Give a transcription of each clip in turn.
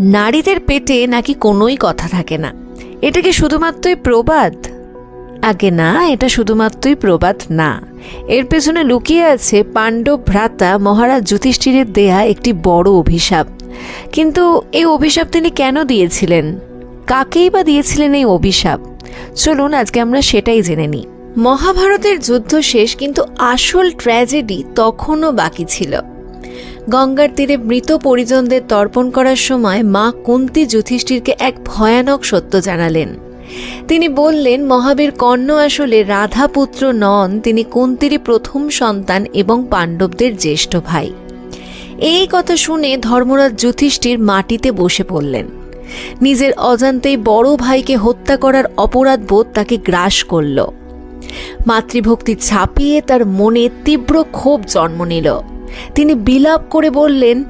নারীদের পেটে নাকি কোনোই কথা থাকে না। এটা কি শুধুমাত্রই প্রবাদ? আগে না, এটা শুধুমাত্রই প্রবাদ না। এর পেছনে লুকিয়ে আছে পাণ্ডব ভ্রাতা মহারাজ যুধিষ্ঠিরের দেয়া একটি বড় অভিশাপ। কিন্তু এই অভিশাপ তিনি কেন দিয়েছিলেন? কাকেই বা দিয়েছিলেন এই অভিশাপ? চলুন, আজকে আমরা সেটাই জেনে নিই। মহাভারতের যুদ্ধ শেষ, কিন্তু আসল ট্র্যাজেডি তখনও বাকি ছিল। গঙ্গার তীরে মৃত পরিজনদের তর্পণ করার সময় মা কুন্তি যুধিষ্ঠিরকে এক ভয়ানক সত্য জানালেন। তিনি বললেন, মহাবীর কর্ণ আসলে রাধাপুত্র নন, তিনি কুন্তিরই প্রথম সন্তান এবং পাণ্ডবদের জ্যেষ্ঠ ভাই। এই কথা শুনে ধর্মরাজ যুধিষ্ঠির মাটিতে বসে পড়লেন। নিজের অজান্তেই বড় ভাইকে হত্যা করার অপরাধ বোধ তাকে গ্রাস করল। মাতৃভক্তি ছাপিয়ে তার মনে তীব্র ক্ষোভ জন্ম নিল। তিনি বিলাপ করে বললেন,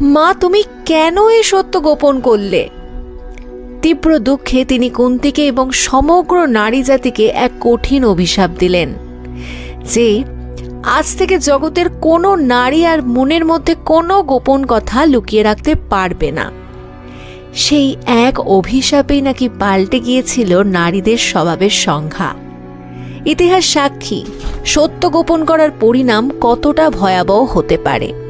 মা, তুমি কেন এই সত্য গোপন করলে? তীব্র দুঃখে তিনি কুন্তিকে এবং সমগ্র নারী জাতিকে এক কঠিন অভিশাপ দিলেন, যে আজ থেকে জগতের কোনো নারী আর মনের মধ্যে কোনো গোপন কথা লুকিয়ে রাখতে পারবে না। সেই এক অভিশাপেই নাকি পাল্টে গিয়েছিল নারীদের স্বভাবের সংখ্যা। ইতিহাস সাক্ষী। সত্য গোপন করার পরিণাম কতটা ভয়াবহ হতে পারে?